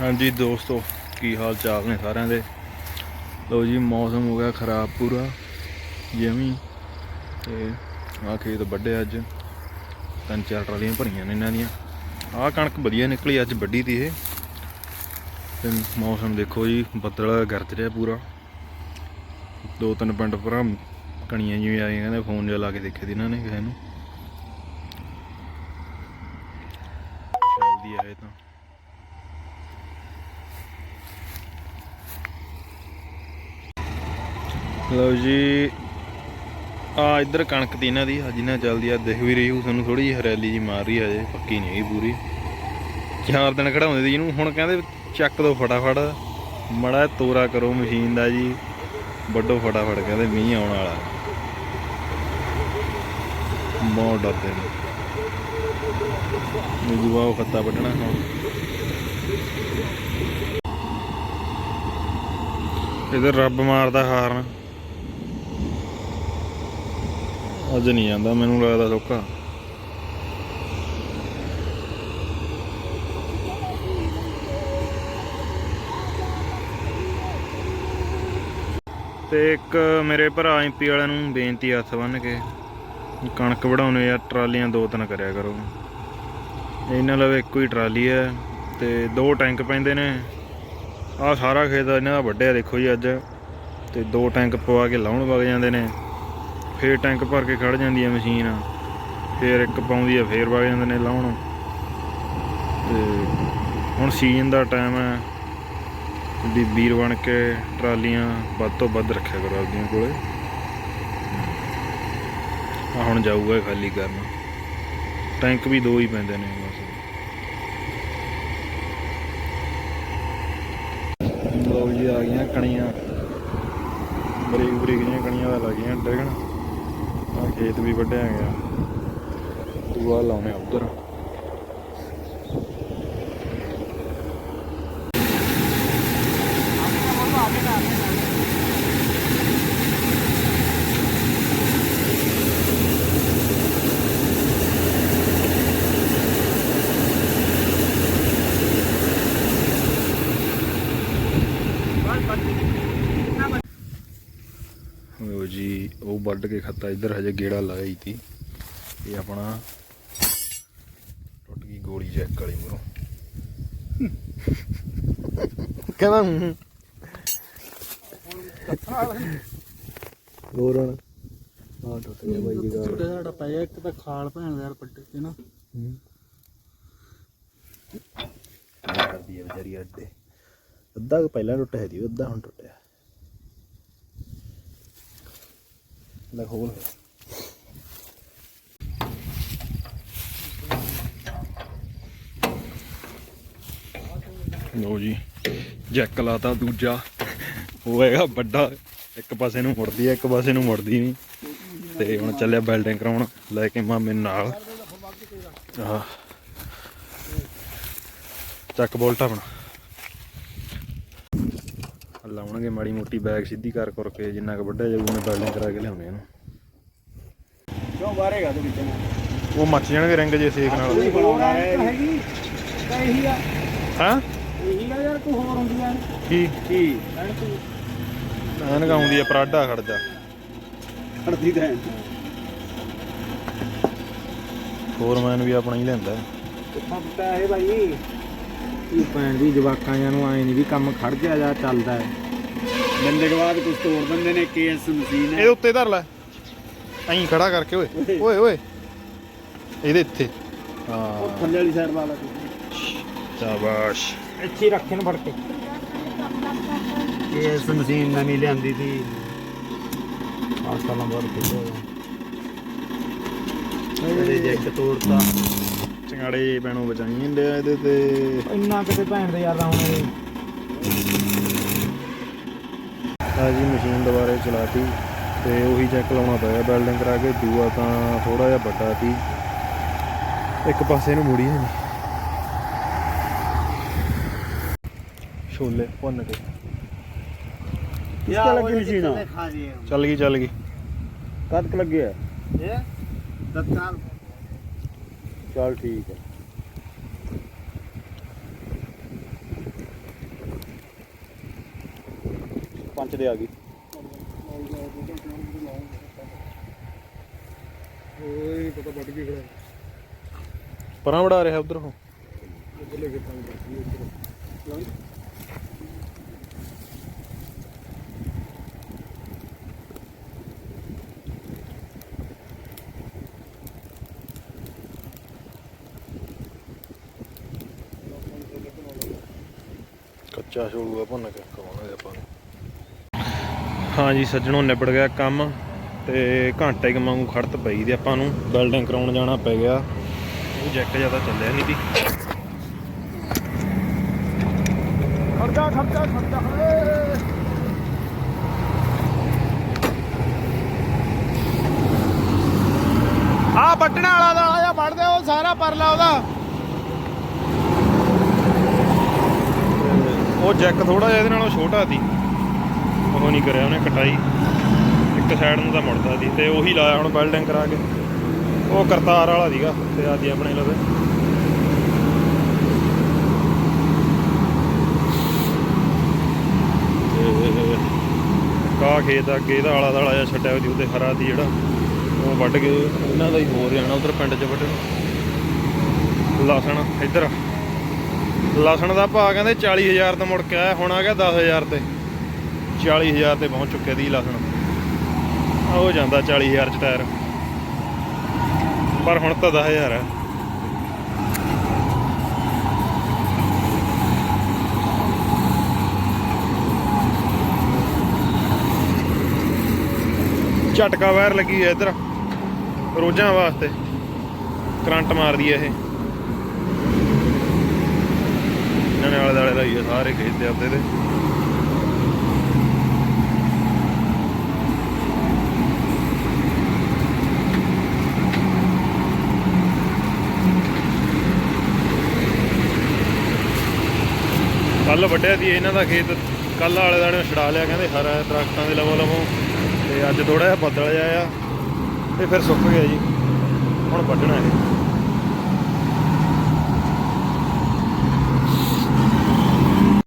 ਹਾਂਜੀ ਦੋਸਤੋ, ਕੀ ਹਾਲ ਚਾਲ ਨੇ ਸਾਰਿਆਂ ਦੇ? ਲੋ ਜੀ, ਮੌਸਮ ਹੋ ਗਿਆ ਖਰਾਬ ਪੂਰਾ, ਜਮੀ। ਤੇ ਆਹ ਖੇਤ ਵੱਡੇ ਅੱਜ। ਤਿੰਨ ਚਾਰ ਟਰਾਲੀਆਂ ਭਰੀਆਂ ਨੇ ਇਹਨਾਂ ਦੀਆਂ। ਆਹ ਕਣਕ ਵਧੀਆ ਨਿਕਲੀ ਅੱਜ ਵੱਡੀ ਤੀ ਇਹ। ਤੇ ਮੌਸਮ ਦੇਖੋ ਜੀ, ਬੱਦਲ ਗਰਜ ਰਿਹਾ ਪੂਰਾ। ਦੋ ਤਿੰਨ ਪਿੰਡ ਭਰਾ ਕਣੀਆਂ ਜਿਵੇਂ ਆਈਆਂ, ਕਹਿੰਦੇ ਫੋਨ ਜਿਹਾ ਲਾ ਕੇ ਦੇਖੇ ਦੀ ਇਹਨਾਂ ਨੇ ਕਿਸੇ ਨੂੰ। ਚੱਲਦੀ ਆ ਇਹ ਤਾਂ। ਲਓ ਜੀ, ਆ ਇੱਧਰ ਕਣਕ ਦੀ ਇਹਨਾਂ ਦੀ ਅੱਜ ਨਾ ਚੱਲਦੀ ਆ, ਦਿਖ ਵੀ ਰਹੀ ਹੋ ਤੁਹਾਨੂੰ ਥੋੜੀ ਜਿਹੀ ਹਰੈਲੀ ਜੀ ਮਾਰ ਰਹੀ ਆ ਜੇ ਪੱਕੀ ਨਹੀਂ ਹੈਗੀ ਪੂਰੀ। ਚਾਰ ਦਿਨ ਖੜਾਉਂਦੇ ਸੀ ਇਹਨੂੰ, ਹੁਣ ਕਹਿੰਦੇ ਚੱਕ ਦੋ ਫਟਾਫਟ, ਮੜਾ ਤੋਰਾ ਕਰੋ ਮਸ਼ੀਨ ਦਾ ਜੀ ਵੱਡੋ ਫਟਾਫਟ, ਕਹਿੰਦੇ ਮੀਂਹ ਆਉਣ ਵਾਲਾ। ਬਹੁਤ ਡਰਦੇ ਨੇ। ਮਜੂਆ ਉਹ ਖੱਤਾ ਵੱਢਣਾ ਹੁਣ। ਇਧਰ ਰੱਬ ਮਾਰਦਾ ਹਾਰਨ। ਅੱਜ ਨਹੀਂ ਜਾਂਦਾ, ਮੈਨੂੰ ਲੱਗਦਾ ਸੌਖਾ। ਤੇ ਇੱਕ ਮੇਰੇ ਭਰਾ ਐਮਪੀ ਵਾਲਿਆਂ ਨੂੰ ਬੇਨਤੀ ਹੱਥ ਬੰਨ ਕੇ ਕਣਕ ਵਢਾਉਣੇ ਯਾਰ ਟਰਾਲੀਆਂ ਦੋ ਤਿੰਨ ਕਰਿਆ ਕਰੋ। ਇਹਨਾਂ ਲਵੇ ਇੱਕੋ ਹੀ ਟਰਾਲੀ ਹੈ ਤੇ ਦੋ ਟੈਂਕ ਪੈਂਦੇ ਨੇ। ਆਹ ਸਾਰਾ ਖੇਤ ਇਹਨਾਂ ਦਾ ਵੱਡਿਆ ਦੇਖੋ ਜੀ ਅੱਜ। ਤੇ ਦੋ ਟੈਂਕ ਪਵਾ ਕੇ ਲਾਉਣ ਵਗ ਜਾਂਦੇ ਨੇ। ਫੇਰ ਟੈਂਕ ਭਰ ਕੇ ਖੜ ਜਾਂਦੀ ਹੈ ਮਸ਼ੀਨ। ਫੇਰ ਇੱਕ ਪਾਉਂਦੀ ਹੈ ਫੇਰ ਵਗ ਜਾਂਦੇ ਨੇ ਲਾਉਣ। ਤੇ ਹੁਣ ਸੀਜ਼ਨ ਦਾ ਟਾਈਮ ਹੈ ਵੀ ਵੀਰ ਬਣ ਕੇ ਟਰਾਲੀਆਂ ਵੱਧ ਤੋਂ ਵੱਧ ਰੱਖਿਆ ਕਰੋ ਆਪਦੀਆਂ ਕੋਲੇ। ਆ ਹੁਣ ਜਾਊਗਾ ਖਾਲੀ ਕਰਨ। ਟੈਂਕ ਵੀ ਦੋ ਹੀ ਪੈਂਦੇ ਨੇ ਬਸ। ਲੋ ਜੀ ਆ ਗਈਆਂ ਕਣੀਆਂ। ਬਰੀਕ ਬਰੀਕ ਜਿਹੀਆਂ ਕਣੀਆਂ ਦਾ ਲੱਗੀਆਂ ਡਿੱਗਣ। ਖੇਤ ਵੀ ਵੱਢਿਆ ਗਿਆ ਦੂਆ ਲਾਉਣੇ ਉਧਰ। ਲੋ ਜੀ ਉਹ ਵੱਢ ਕੇ ਖੱਤਾ ਇੱਧਰ ਹਜੇ ਗੇੜਾ ਲਾਇਆ ਹੀ ਤੀ ਇਹ ਆਪਣਾ ਟੁੱਟ ਗਈ ਗੋਲੀ ਚੈੱਕ ਵਾਲੀ ਮਰੋ ਕਹਿੰਦਾ ਹੂੰ। ਹੋਰ ਹੁਣ? ਆ ਟੁੱਟ ਗਿਆ ਬਾਈ ਜੀ ਛੋਟਾ ਸਾਡਾ ਪਿਆ ਇੱਕ ਤਾਂ ਖਾਲ ਭੈਣ ਦਾ ਯਾਰ ਪੱਟੇ ਤੇ ਨਾ। ਕਰਦੀ ਹੈ ਵਿਚਾਰੀ ਅੱਡੇ ਅੱਧਾ ਪਹਿਲਾਂ ਟੁੱਟਿਆ ਸੀ ਅੱਧਾ ਹੁਣ ਟੁੱਟਿਆ ਲੈ ਖੋਲ। ਲੋ ਜੀ, ਜੈਕ ਲਾਤਾ ਦੂਜਾ। ਉਹ ਹੈਗਾ ਵੱਡਾ, ਇੱਕ ਪਾਸੇ ਨੂੰ ਮੁੜਦੀ ਹੈ ਇੱਕ ਪਾਸੇ ਨੂੰ ਮੁੜਦੀ ਨਹੀਂ। ਤੇ ਹੁਣ ਚੱਲਿਆ ਬਿਲਡਿੰਗ ਕਰਾਉਣ, ਲੈ ਕੇ ਮਾਮੇ ਨਾਲ। ਆਹ। ਚੱਕ ਬੋਲਟ ਆਪਣਾ। ਲਾਉਣਗੇ ਮਾੜੀ ਮੋਟੀ ਬੈਗ ਸਿੱਧੀ ਕਰ ਕਰ ਕੇ ਜਿੰਨਾ ਕੁ ਵੱਡਾ ਜਾਊ ਉਹਨੇ ਬਿਲਡਿੰਗ ਕਰਾ ਕੇ ਲਿਆਉਣੇ ਇਹਨੂੰ ਕਿਉਂ ਬਾਹਰੇਗਾ ਤੇ ਵਿੱਚ? ਉਹ ਮੱਚ ਜਾਣਗੇ ਰਿੰਗ ਜੇ ਸੇਕ ਨਾਲ। ਬਣਾਉਣਾ ਹੈਗੀ। ਤਾਂ ਇਹੀ ਆ। ਹਾਂ? ਇਹੀ ਆ ਯਾਰ ਕੋਈ ਹੋਰ ਹੁੰਦੀ ਆ। ਕੀ? ਕੀ? ਐਨ ਤੂੰ। ਐਨਕ ਆਉਂਦੀ ਆ ਪਰਾਡਾ ਖੜਦਾ। ਖੜਦੀ ਤਾਂ ਫੋਰਮੈਨ ਵੀ ਆਪਣਾ ਹੀ ਲੈਂਦਾ। ਕਿੱਥਾਂ ਪਤਾ ਭਾਈ ਇਹ ਭੈਣ ਦੀ ਜਵਾਕਾਂ ਜਾਂ ਨੂੰ ਆਏ ਨਹੀਂ ਵੀ ਕੰਮ ਖੜ ਗਿਆ ਜਾਂ ਚੱਲਦਾ ਹੈ। ਬੰਦੇ ਕੇ ਬਾਅਦ ਕੁਝ ਤੋੜ ਦਿੰਦੇ ਨੇ ਕੇਐਸ ਮਸ਼ੀਨ ਇਹਦੇ ਉੱਤੇ ਧਰ ਲੈ। ਐਂ ਖੜਾ ਕਰਕੇ ਓਏ। ਓਏ। ਓਏ ਇਹਦੇ ਇੱਥੇ। ਹਾਂ। ਥੱਲੇ ਵਾਲੀ ਸਾਈਡ ਵਾਲਾ ਸ਼ਾਬਾਸ਼। ਇੱਥੇ ਹੀ ਰੱਖੇ ਨੇ ਫੜ ਕੇ। ਕੇਐਸ ਮਸ਼ੀਨ ਨਵੀਂ ਲਿਆਂਦੀ ਸੀ। ਆਹ ਸਾਲਾਂ ਬਾਅਦ ਕਿਹੋ ਇਹਦੇ ਜੈਕ ਤੋੜਤਾ। ਚੰਗਾੜੇ ਪੈਣੋਂ ਬਚਾਈ ਜਾਂਦੇ ਆ ਇਹਦੇ ਤੇ। ਇੰਨਾ ਕਿਤੇ ਭੈਣ ਦੇ ਯਾਰ ਆਉਣੇ ਆ ਜੀ ਮਸ਼ੀਨ ਦੁਬਾਰੇ ਚਲਾਤੀ ਤੇ ਉਹੀ ਚੈੱਕ ਲਾਉਣਾ ਪਿਆ ਬਿਲਡਿੰਗ ਕਰਾ ਕੇ ਦੂਆ ਤਾਂ ਥੋੜਾ ਜਿਹਾ ਵੱਡਾ ਸੀ। ਇੱਕ ਪਾਸੇ ਨੂੰ ਮੁੜੀ ਨਹੀਂ। ਛੋਲੇ ਭੁੰਨ ਕੇ। ਕਿਸ ਲੱਗੀ ਮਸ਼ੀਨ? ਚੱਲ ਗਈ ਚੱਲ ਗਈ। ਕਦ ਲੱਗਿਆ ਇਹ ਤਤਕਾਲ चल ठीक है। पंच दे आ गई पर बढ़ा रहा उधर हूँ। ਕੱਚਾ ਛੋੜੂਗਾ ਭੁੰਨ ਕੇ ਖਵਾਉਣਾਗੇ ਆਪਾਂ ਨੂੰ। ਹਾਂ ਜੀ ਸੱਜਣੋਂ ਨਿਬੜ ਗਿਆ ਕੰਮ ਤੇ ਘੰਟੇ ਕੁ ਵਾਂਗੂ ਖੜਤ ਪਈ ਦੀ ਆਪਾਂ ਨੂੰ। ਬਿਲਡਿੰਗ ਕਰਾਉਣ ਜਾਣਾ ਪੈ ਗਿਆ। ਉਹ ਜੈਕ ਜ਼ਿਆਦਾ ਚੱਲਿਆ ਨਹੀਂ ਦੀ। ਖਰਚਾ ਖਰਚਾ ਖਰਚਾ ਓਏ ਆ ਬੱਟਣ ਵਾਲਾ ਦਾ ਆ ਵੜ ਦੇ ਉਹ ਸਾਰਾ ਪਰਲਾ ਉਹਦਾ। ਉਹ ਜੈਕ ਥੋੜਾ ਜਿਹਾ ਇਹਦੇ ਨਾਲੋਂ ਛੋਟਾ ਸੀ। ਉਹ ਨਹੀਂ ਕਰਿਆ ਉਹਨੇ, ਕਟਾਈ। ਇੱਕ ਸਾਈਡ ਨੂੰ ਤਾਂ ਮੁੜਦਾ ਸੀ ਤੇ ਉਹੀ ਲਾਇਆ ਹੁਣ ਬਿਲਡਿੰਗ ਕਰਾ ਕੇ। ਉਹ ਕਰਤਾਰ ਵਾਲਾ ਸੀਗਾ ਤੇ ਅੱਜ ਆਪਣੇ ਲਵੇ ਕਾ ਖੇਤ ਅੱਗੇ ਇਹਦਾ ਆਲਾ ਦਾਲਾ ਜਿਹਾ ਛੱਡਿਆ ਹੋਇਆ ਉਹਦੇ ਹਰਾ ਸੀ ਜਿਹੜਾ। ਉਹ ਵੱਢ ਕੇ ਇਹਨਾਂ ਦਾ ਹੀ ਹੋ ਜਾਣਾ ਉਧਰ ਪਿੰਡ 'ਚ ਵੱਢਣ ਲਸਣ, ਇੱਧਰ। ਲਸਣ ਦਾ ਭਾਅ ਕਹਿੰਦੇ 40000 ਤੋਂ ਮੁੜ ਕੇ ਆਇਆ, ਹੁਣ ਆ ਗਿਆ 10000 ਤੇ। 40000 ਤੇ ਪਹੁੰਚ ਚੁੱਕੇ ਦੀ ਲਸਣ। ਹੋ ਜਾਂਦਾ 40000 ਚ ਟਾਇਰ। ਪਰ ਹੁਣ ਤਾਂ 10000 ਹੈ ਝਟਕਾ ਵਾਇਰ ਲੱਗੀ ਹੈ ਇੱਧਰ। ਰੋਜ਼ਾਂ ਵਾਸਤੇ। ਕਰੰਟ ਮਾਰਦੀ ਹੈ ਇਹ ਇਹਨਾਂ ਨੇ ਆਲੇ ਦਾਲੇ ਲਾਈ ਆ, ਸਾਰੇ ਖੇਤ ਦੇ ਆਪਦੇ ਦੇ। ਕੱਲ ਵੱਡਿਆ ਸੀ ਇਹਨਾਂ ਦਾ ਖੇਤ ਕੱਲ ਆਲੇ ਦਾਲੇ ਛਡਾ ਲਿਆ, ਕਹਿੰਦੇ ਹਰਾ ਹੈ ਦਰਖਤਾਂ ਦੇ ਲਵੋ ਲਵੋ, ਤੇ ਅੱਜ ਥੋੜਾ ਜਿਹਾ ਬੱਦਲ ਜਿਹਾ ਆ, ਤੇ ਫਿਰ ਸੁੱਕ ਗਿਆ ਜੀ, ਹੁਣ ਵੱਢਣਾ ਇਹ।